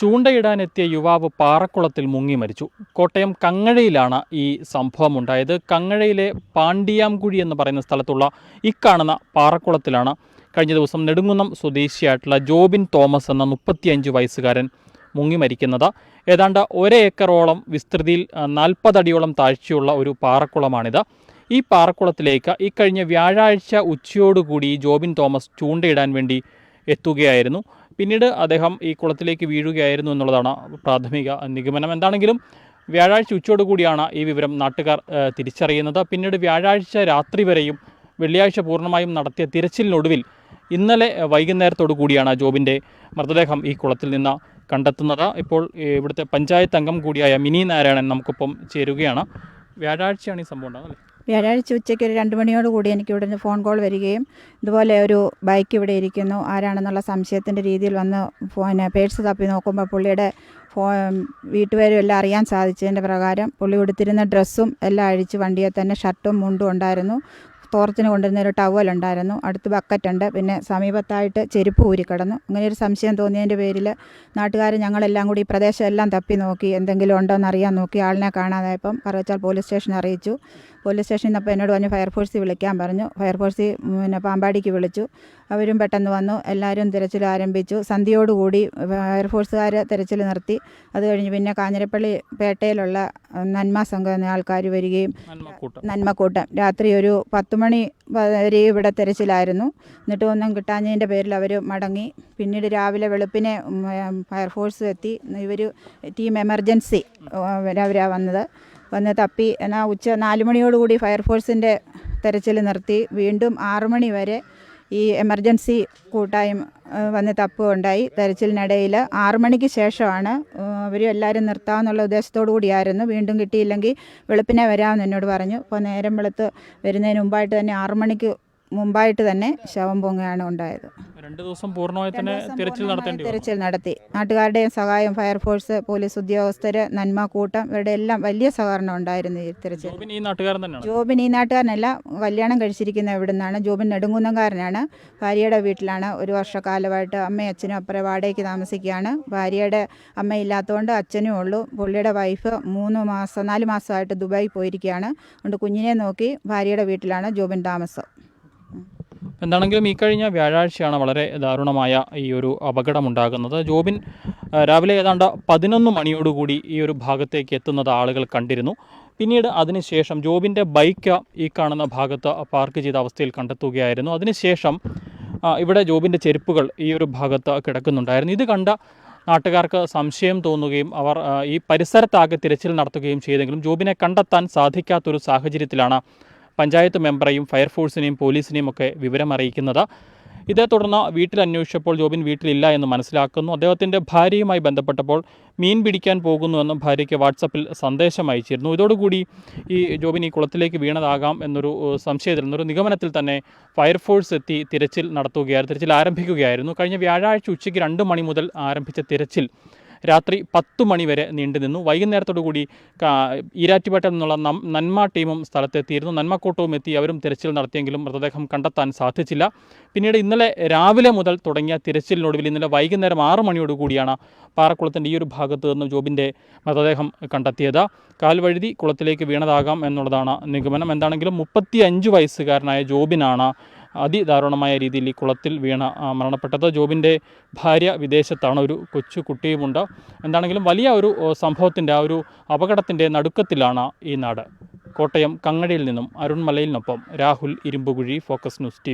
ചൂണ്ടയിടാനെത്തിയ യുവാവ് പാറക്കുളത്തിൽ മുങ്ങി മരിച്ചു. കോട്ടയം കങ്ങഴയിലാണ് ഈ സംഭവം ഉണ്ടായത് കങ്ങഴയിലെ പാണ്ടിയാംകുഴി എന്ന് പറയുന്ന സ്ഥലത്തുള്ള ഇക്കാണുന്ന പാറക്കുളത്തിലാണ് കഴിഞ്ഞ ദിവസം നെടുങ്കുന്നം സ്വദേശിയായിട്ടുള്ള ജോബിൻ തോമസ് എന്ന മുപ്പത്തിയഞ്ച് വയസ്സുകാരൻ മുങ്ങി മരിക്കുന്നത്. ഏതാണ്ട് ഒരേക്കറോളം വിസ്തൃതിയിൽ നാൽപ്പതടിയോളം താഴ്ചയുള്ള ഒരു പാറക്കുളമാണിത്. ഈ പാറക്കുളത്തിലേക്ക് ഇക്കഴിഞ്ഞ വ്യാഴാഴ്ച ഉച്ചയോടുകൂടി ഈ ജോബിൻ തോമസ് ചൂണ്ടയിടാൻ വേണ്ടി എത്തുകയായിരുന്നു. പിന്നീട് അദ്ദേഹം ഈ കുളത്തിലേക്ക് വീഴുകയായിരുന്നു എന്നുള്ളതാണ് പ്രാഥമിക നിഗമനം. എന്താണെങ്കിലും വ്യാഴാഴ്ച ഉച്ചയോടുകൂടിയാണ് ഈ വിവരം നാട്ടുകാർ തിരിച്ചറിയുന്നത്. പിന്നീട് വ്യാഴാഴ്ച രാത്രി വരെയും വെള്ളിയാഴ്ച പൂർണമായും നടത്തിയ തിരച്ചിലിനൊടുവിൽ ഇന്നലെ വൈകുന്നേരത്തോടു കൂടിയാണ് ജോബിന്റെ മൃതദേഹം ഈ കുളത്തിൽ നിന്ന് കണ്ടെത്തുന്നത്. ഇപ്പോൾ ഇവിടുത്തെ പഞ്ചായത്ത് അംഗം കൂടിയായ മിനി നാരായണൻ നമുക്കിപ്പം ചേരുകയാണ്. വ്യാഴാഴ്ചയാണ് ഈ സംഭവം ഉണ്ടാകുന്നത് വ്യാഴാഴ്ച ഉച്ചയ്ക്ക് ഒരു രണ്ട് മണിയോട് കൂടി എനിക്ക് ഇവിടെ നിന്ന് ഫോൺ കോൾ വരികയും ഇതുപോലെ ഒരു ബൈക്ക് ഇവിടെ ഇരിക്കുന്നു. ആരാണെന്നുള്ള സംശയത്തിന്റെ രീതിയിൽ വന്ന് പിന്നെ പേഴ്സ് തപ്പി നോക്കുമ്പോൾ പുള്ളിയുടെ ഫോ വീട്ടുപേരും എല്ലാം അറിയാൻ സാധിച്ചതിന്റെ പ്രകാരം പുള്ളി ഉടുത്തിരുന്ന ഡ്രസ്സും എല്ലാം അഴിച്ച് വണ്ടിയെ തന്നെ ഷർട്ടും മുണ്ടും ഉണ്ടായിരുന്നു. തോർത്തിന് കൊണ്ടുവരുന്ന ഒരു ടവൽ ഉണ്ടായിരുന്നു. അടുത്ത് ബക്കറ്റ് ഉണ്ട്. പിന്നെ സമീപത്തായിട്ട് ചെരുപ്പ് ഊരിക്കിടന്നു അങ്ങനെ ഒരു സംശയം തോന്നിയതിന്റെ പേരിൽ നാട്ടുകാർ ഞങ്ങളെല്ലാം കൂടി ഈ പ്രദേശം എല്ലാം തപ്പി നോക്കി. എന്തെങ്കിലും ഉണ്ടോ എന്ന് അറിയാൻ നോക്കി ആളിനെ കാണാതായപ്പം കറുവച്ചാൽ പോലീസ് സ്റ്റേഷൻ അറിയിച്ചു. പോലീസ് സ്റ്റേഷനിൽ നിന്ന് അപ്പോൾ എന്നോട് പറഞ്ഞു ഫയർഫോഴ്സിൽ വിളിക്കാൻ പറഞ്ഞു. ഫയർഫോഴ്സിൽ പിന്നെ പാമ്പാടിക്ക് വിളിച്ചു. അവരും പെട്ടെന്ന് വന്നു. എല്ലാവരും തിരച്ചിൽ ആരംഭിച്ചു. സന്ധ്യയോടുകൂടി ഫയർഫോഴ്സുകാർ തിരച്ചിൽ നിർത്തി. അത് കഴിഞ്ഞ് പിന്നെ കാഞ്ഞിരപ്പള്ളി പേട്ടയിലുള്ള നന്മ സംഘം എന്ന ആൾക്കാർ വരികയും നന്മക്കൂട്ടം. നന്മക്കൂട്ടം. രാത്രി ഒരു പത്ത് മണി വരെ ഇവിടെ തിരച്ചിലായിരുന്നു. എന്നിട്ട് ഒന്നും കിട്ടാഞ്ഞതിന്റെ പേരിൽ അവർ മടങ്ങി. പിന്നീട് രാവിലെ വെളുപ്പിനെ ഫയർഫോഴ്സ് എത്തി. ഇവർ ടീം എമർജൻസി അവരാണ് വന്നത്. വന്ന് തപ്പി. എന്നാൽ ഉച്ച നാല് മണിയോടുകൂടി ഫയർഫോഴ്സിന്റെ തെരച്ചിൽ നിർത്തി. വീണ്ടും ആറു മണി വരെ ഈ എമർജൻസി കൂട്ടായ്മ വന്ന് തപ്പുണ്ടായി തെരച്ചിലിനിടയിൽ ആറു മണിക്ക് ശേഷമാണ് അവർ എല്ലാവരും നിർത്താമെന്നുള്ള ഉദ്ദേശത്തോടു കൂടിയായിരുന്നു. വീണ്ടും കിട്ടിയില്ലെങ്കിൽ വെളുപ്പിനെ വരാമെന്ന് എന്നോട് പറഞ്ഞു. അപ്പോൾ നേരം വെളുത്ത് വരുന്നതിന് മുമ്പായിട്ട് തന്നെ ആറു മണിക്ക് മുമ്പായിട്ട് തന്നെ ശവം പൊങ്ങുകയാണ് ഉണ്ടായത്. രണ്ട് ദിവസം പൂർണമായി തന്നെ തിരച്ചിൽ നടത്തേണ്ടി തിരച്ചിൽ നടത്തി. നാട്ടുകാരുടെയും സഹായം ഫയർഫോഴ്സ് പോലീസ് ഉദ്യോഗസ്ഥർ നന്മ കൂട്ടം ഇവരുടെ എല്ലാം വലിയ സഹകരണം ഉണ്ടായിരുന്നു ഈ തിരച്ചിൽ. ജോബിൻ ഈ നാട്ടുകാരൻ തന്നെയാണ്? ജോബിൻ ഈ നാട്ടുകാരനല്ല കല്യാണം കഴിച്ചിരിക്കുന്ന ഇവിടെ നിന്നാണ് ജോബിൻ നെടുങ്കുന്നംകാരനാണ്. ഭാര്യയുടെ വീട്ടിലാണ്. ഒരു വർഷക്കാലമായിട്ട് അമ്മയും അച്ഛനും അപ്പുറം വാടകയ്ക്ക് താമസിക്കുകയാണ്. ഭാര്യയുടെ അമ്മയില്ലാത്തതുകൊണ്ട് അച്ഛനും ഉള്ളൂ. പുള്ളിയുടെ വൈഫ് മൂന്ന് മാസം നാല് മാസമായിട്ട് ദുബായി പോയിരിക്കുകയാണ്. അതുകൊണ്ട് കുഞ്ഞിനെ നോക്കി ഭാര്യയുടെ വീട്ടിലാണ് ജോബിൻ താമസം. എന്താണെങ്കിലും ഈ കഴിഞ്ഞ വ്യാഴാഴ്ചയാണ് വളരെ ദാരുണമായ ഈ ഒരു അപകടമുണ്ടാകുന്നത്. ജോബിൻ രാവിലെ ഏതാണ്ട് പതിനൊന്ന് മണിയോടുകൂടി ഈ ഒരു ഭാഗത്തേക്ക് എത്തുന്നത് ആളുകൾ കണ്ടിരുന്നു. പിന്നീട് അതിനുശേഷം ജോബിന്റെ ബൈക്ക് ഈ കാണുന്ന ഭാഗത്ത് പാർക്ക് ചെയ്ത അവസ്ഥയിൽ കണ്ടെത്തുകയായിരുന്നു. അതിനുശേഷം ഇവിടെ ജോബിന്റെ ചെരുപ്പുകൾ ഈ ഒരു ഭാഗത്ത് കിടക്കുന്നുണ്ടായിരുന്നു. ഇത് കണ്ട നാട്ടുകാർക്ക് സംശയം തോന്നുകയും അവർ ഈ പരിസരത്താകെ തിരച്ചിൽ നടത്തുകയും ചെയ്തെങ്കിലും ജോബിനെ കണ്ടെത്താൻ സാധിക്കാത്തൊരു സാഹചര്യത്തിലാണ് പഞ്ചായത്ത് മെമ്പറെയും ഫയർഫോഴ്സിനെയും പോലീസിനെയും ഒക്കെ വിവരം അറിയിക്കുന്നത്. ഇതേ തുടർന്ന് വീട്ടിൽ അന്വേഷിച്ചപ്പോൾ ജോബിൻ വീട്ടിലില്ല എന്ന് മനസ്സിലാക്കുന്നു. അദ്ദേഹത്തിന്റെ ഭാര്യയുമായി ബന്ധപ്പെട്ടപ്പോൾ മീൻ പിടിക്കാൻ പോകുന്നുവെന്നും ഭാര്യയ്ക്ക് വാട്സപ്പിൽ സന്ദേശം അയച്ചിരുന്നു. ഇതോടുകൂടി ഈ ജോബിൻ ഈ കുളത്തിലേക്ക് വീണതാകാം എന്നൊരു സംശയത്തിൽ നിന്നൊരു നിഗമനത്തിൽ തന്നെ ഫയർഫോഴ്സ് എത്തി തിരച്ചിൽ നടത്തുകയായിരുന്നു തിരച്ചിൽ ആരംഭിക്കുകയായിരുന്നു. കഴിഞ്ഞ വ്യാഴാഴ്ച ഉച്ചയ്ക്ക് രണ്ട് മണി മുതൽ ആരംഭിച്ച തിരച്ചിൽ രാത്രി പത്ത് മണിവരെ നീണ്ടു നിന്നു. വൈകുന്നേരത്തോടു കൂടി കാ- ഈരാറ്റുപേട്ടയിൽ നിന്നുള്ള നന്മ ടീമും സ്ഥലത്തെത്തിയിരുന്നു. നന്മക്കൂട്ടവും എത്തി അവരും തിരച്ചിൽ നടത്തിയെങ്കിലും മൃതദേഹം കണ്ടെത്താൻ സാധിച്ചില്ല. പിന്നീട് ഇന്നലെ രാവിലെ മുതൽ തുടങ്ങിയ തിരച്ചിലിനൊടുവിൽ ഇന്നലെ വൈകുന്നേരം ആറ് മണിയോടുകൂടിയാണ് പാറക്കുളത്തിന്റെ ഈ ഒരു ഭാഗത്ത് നിന്ന് ജോബിന്റെ മൃതദേഹം കണ്ടെത്തിയത്. കാൽവഴുതി കുളത്തിലേക്ക് വീണതാകാം എന്നുള്ളതാണ് നിഗമനം. എന്താണെങ്കിലും മുപ്പത്തി വയസ്സുകാരനായ ജോബിനാണ് അതിദാരുണമായ രീതിയിൽ ഈ കുളത്തിൽ വീണ മരണപ്പെട്ടത്. ജോബിന്റെ ഭാര്യ വിദേശത്താണ്. ഒരു കൊച്ചു കുട്ടിയുമുണ്ട്. എന്താണെങ്കിലും വലിയ ഒരു സംഭവത്തിന്റെ ആ ഒരു അപകടത്തിന്റെ നടുക്കത്തിലാണ് ഈ നാട്. കോട്ടയം കങ്ങടിയിൽ നിന്നും അരുൺമലയിൽ നിന്നൊപ്പം Rahul Irumbukuzhi focus news T